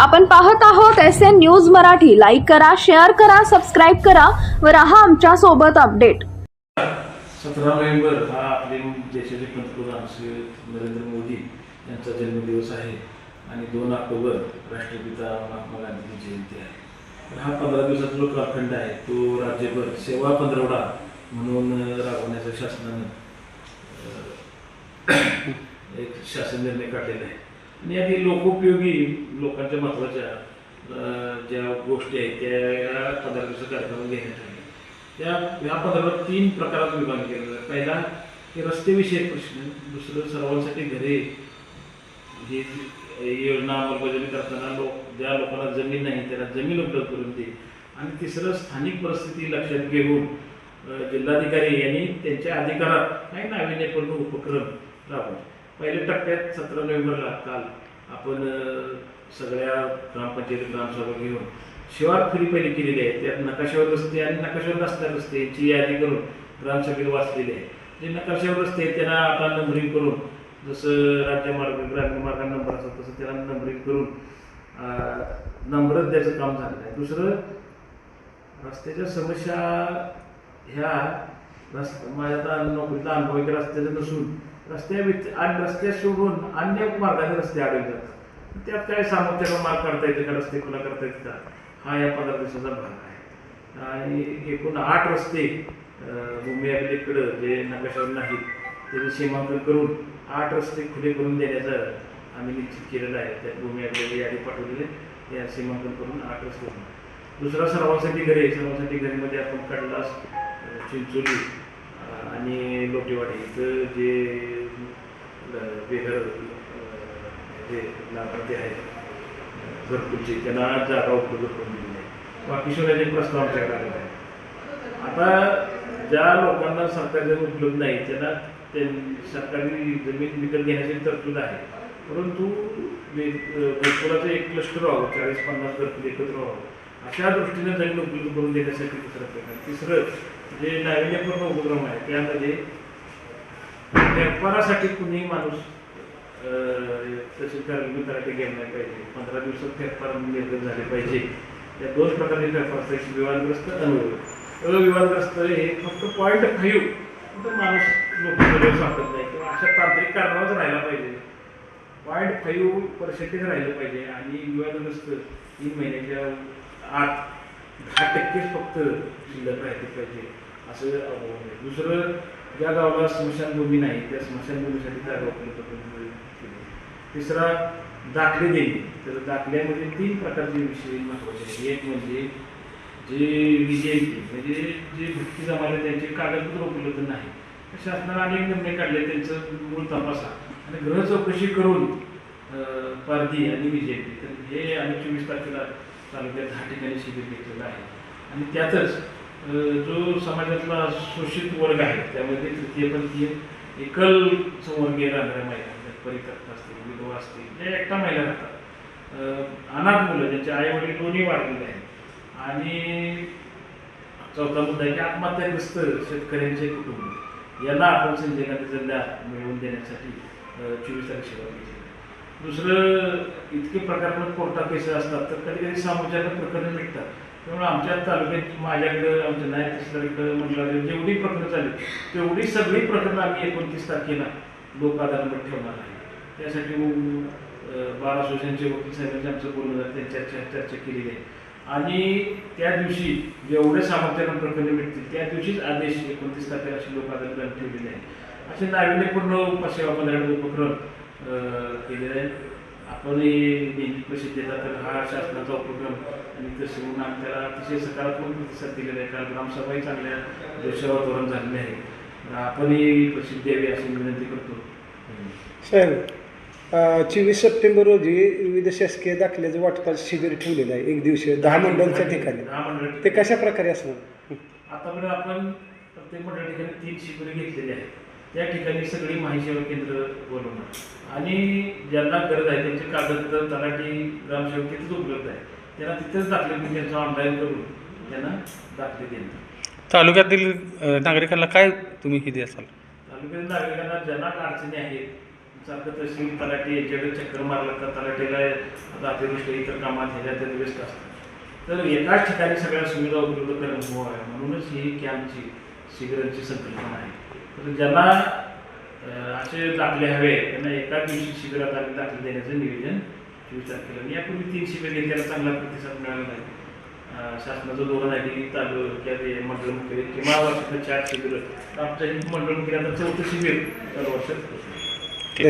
आपण पाहत आहोत S N news Marathi. Like करा शेअर करा सबस्क्राईब करा व राहा आमच्यासोबत अपडेट सतरा नोव्हेंबर हा आपले देशाचे पंतप्रधान श्री नरेंद्र मोदी यांचा जन्मदिवस आहे आणि दोन ऑक्टोबर राष्ट्रपिता महात्मा गांधीची जयंती आहे. तर हा पंधरा दिवसाचा जो कालखंड आहे तो राज्यभर सेवा पंधरवडा म्हणून राबवण्याचा शासनानं एक शासन निर्णय काढलेला आहे. आणि यातील लोकोपयोगी लोकांच्या महत्त्वाच्या ज्या गोष्टी आहेत त्या या पंधरा घेण्यात आले. त्या या पदावर तीन प्रकारात विभाग केलेला आहे पहिला की रस्तेविषयक प्रश्न दुसरं सर्वांसाठी घरे. ही योजना अंमलबजावणी करताना लोक ज्या लोकांना जमीन नाही त्याला जमीन उपलब्ध करून दे. आणि तिसरं स्थानिक परिस्थिती लक्षात घेऊन जिल्हाधिकारी यांनी त्यांच्या अधिकारात काही नाविन्यपूर्ण उपक्रम राबवले. पहिल्या टप्प्यात सतरा नोव्हेंबरला काल आपण सगळ्या ग्रामपंचायत ग्रामसभा घेऊन शिवार फेरी पहिली केलेली आहे. त्यात नकाशावर रस्ते आणि नकाशावर रस्त्यावर रस्ते यांची यादी करून ग्रामसभेत वाचलेली आहे. जे नकाशावर रस्ते त्यांना आता नंबरिंग करून जसं राज्यमार्ग ग्रामीण मार्ग नंबर असतात तसं त्याला नंबरिंग करून नंबरच द्यायचं काम झालेलं आहे. दुसरं रस्त्याच्या समस्या ह्या रस्ता माझ्या आता नोकरीचा अनुभव आहे रस्त्याचं नसून रस्त्या आणि रस्ते सोडून अन्य मार्गाने रस्ते अडवले त्यात काय सामर्थ्याला मार्ग काढता येते का? रस्ते खुला करता येते का? हा या पंधरा दिवसाचा भाग आहे. आणि एकूण आठ रस्ते भूमी अभिलेखकडं जे नकाशावर नाहीत त्याचं सीमांकन करून आठ रस्ते खुले करून देण्याचं आम्ही निश्चित केलेलं आहे. त्यात भूमी अभिलेख यादी पाठवलेले त्या सीमांकन करून आठ रस्ते दुसरा सर्वांसाठी घरे सर्वांसाठी घरीमध्ये आपण कडलास चिंचोली आणि लोटेवाडी इथं जे अं, बेघर जे लाभार्थी आहेत घरकुलचे त्यांना जागा उपलब्ध करून दिली आहे बाकी शोधाचे प्रस्ताव आमच्याकडे आलेला आहे आता ज्या लोकांना सरकारी जमीन उपलब्ध नाही त्यांना ते सरकारी जमीन विकत घेण्याची तरतूद आहे. परंतु वे- घरकुलाचं एक क्लस्टर व्हावं चाळीस पन्नास घरकुल एकत्र व्हावं. अशा दृष्टीने जमीन उपलब्ध करून देण्यासाठी दुसरं प्रकार? तिसरं जे नाविन्यपूर्ण उपक्रम आहे त्यामध्ये व्यापारासाठी कुणीही माणूस तसेच तसे कर्मी नाही पाहिजे. पंधरा दिवसात व्यापार निर्गत झाले पाहिजे. या दोन प्रकारचे व्यापार असतात विवादग्रस्त अविवाद अविवादग्रस्त हे फक्त पॉईंट फाईव्ह फक्त माणूस लोक सापडत नाही किंवा अशा तांत्रिक कारणावरच राहायला पाहिजे. पॉईंट फाईव्ह पर्सेंटेज राहिलं पाहिजे आणि विवादग्रस्त तीन महिन्याच्या आत दहा टक्केच फक्त शिल्लक राहिले पाहिजे. असं आव्हान आहे. दुसरं ज्या गावाला स्मशानभूमी नाही त्या स्मशानभूमीसाठी जागा उपलब्ध करून तिसरा दाखले देणे. तर दाखल्यामध्ये तीन प्रकारचे विषय महत्त्वाचे आहेत. एक म्हणजे जे विजयंती म्हणजे जे भक्ती जमाले त्यांचे कागदपत्र उपलब्ध नाही. तर शासनाने अनेक निर्णय काढले त्यांचं मूळ तपासा. आणि ग्रह चौकशी करून पारधी आणि विजयंती तर हे आम्ही चोवीस तारखेला तालुक्यात दहा ठिकाणी शिबिर घेतलेलं आहे. आणि त्यातच जो समाजातला शोषित वर्ग आहे त्यामध्ये तृतीयपंथीय एकल संवर्गीय राहणाऱ्या महिला त्यात असतील विधवा असतील ज्या एकटा महिला राहतात. अनाथ मुलं ज्यांचे आई वडील दोन्ही वाढलेले आहेत. आणि चौथा मुद्दा आहे की आत्महत्याग्रस्त शेतकऱ्यांचे कुटुंब. यांना आपण संजय गांधी जिल्हा मिळवून देण्यासाठी चोवीस तारीख सेवा घेतली दुसरं इतके प्रकार कोर्टा केसेस असतात तर कधी कधी सामोरच्या प्रकरणं मिळतात त्यामुळे आमच्या तालुक्यात माझ्याकडं आमच्या नायब तहसीलदारकडं म्हटलं जेवढी प्रकरणं चालली तेवढी सगळी प्रकरणं आम्ही एकोणतीस तारखेला लोक अदालत ठेवणार आहे. त्यासाठी अं, बारा असोसिएशनचे वकील साहेबांचे आमचं बोलणं झालं त्यांच्या चर्चा चर्चा केलेली आहे. आणि त्या दिवशी जेवढे सामर्थ्यानं प्रकरणे मिळतील त्या दिवशीच आदेश एकोणतीस तारखेला अशी लोक अदालत ठेवलेले आहे. असे नाविन्यपूर्ण सेवा पंधरा उपक्रम केलेले आहेत आपण नेहमी प्रसिद्ध देतात तर हा शासनाचा उपक्रम आणि तसे म्हणून आम्ही त्याला अतिशय सकारात्मक प्रतिसाद दिलेला आहे. काल ग्रामसभाही चांगल्या जोशावर वातावरण झालेले आहे. आपणही प्रसिद्ध द्यावी अशी विनंती करतो. साहेब चोवीस सप्टेंबर रोजी विविध शासकीय दाखल्याचं वाटपाचं शिबिर ठेवलेलं आहे. एक दिवशी दहा मंडळांच्या ठिकाणी. ते कशा प्रकारे असणार? आतापर्यंत आपण प्रत्येक मंडळ ठिकाणी तीन शिबिरं घेतलेली आहेत. त्या ठिकाणी सगळी माहिती सेवा केंद्र बोलवणार. आणि ज्यांना गरज आहे त्यांचे कागदपत्र तलाठी ग्रामसेवक तिथेच उपलब्ध आहे. त्यांना तिथेच दाखले मी त्यांचं ऑनलाईन करून त्यांना दाखले देणार. तालुक्यातील नागरिकांना काय तुम्ही किती असाल तालुक्यातील नागरिकांना ज्यांना अडचणी आहेत सारखं तहसील तलाठी याच्याकडे चक्कर मारला तर तलाठीला आता अतिवृष्टी इतर कामात ह्याच्यात त्यात व्यस्त असतात. तर एकाच ठिकाणी सगळ्या सुविधा उपलब्ध करणं हो आहे. म्हणूनच ही कॅम्पची शिबिरांची संकल्पना आहे. तर ज्यांना असे दाखले हवे त्यांना एका दिवशी शिबिरात आम्ही दाखले देण्याचं नियोजन चोवीस तारखेला आणि यापूर्वी तीन शिबिर घेतली त्याला चांगला प्रतिसाद मिळाला आहे शासनाचं धोरण आहे की तालुक्यात मंडळ मुख्य किंवा वर्षातलं चार शिबिर. आमच्या मंडळ मुख्य आता चौथं शिबिर चालू वर्षात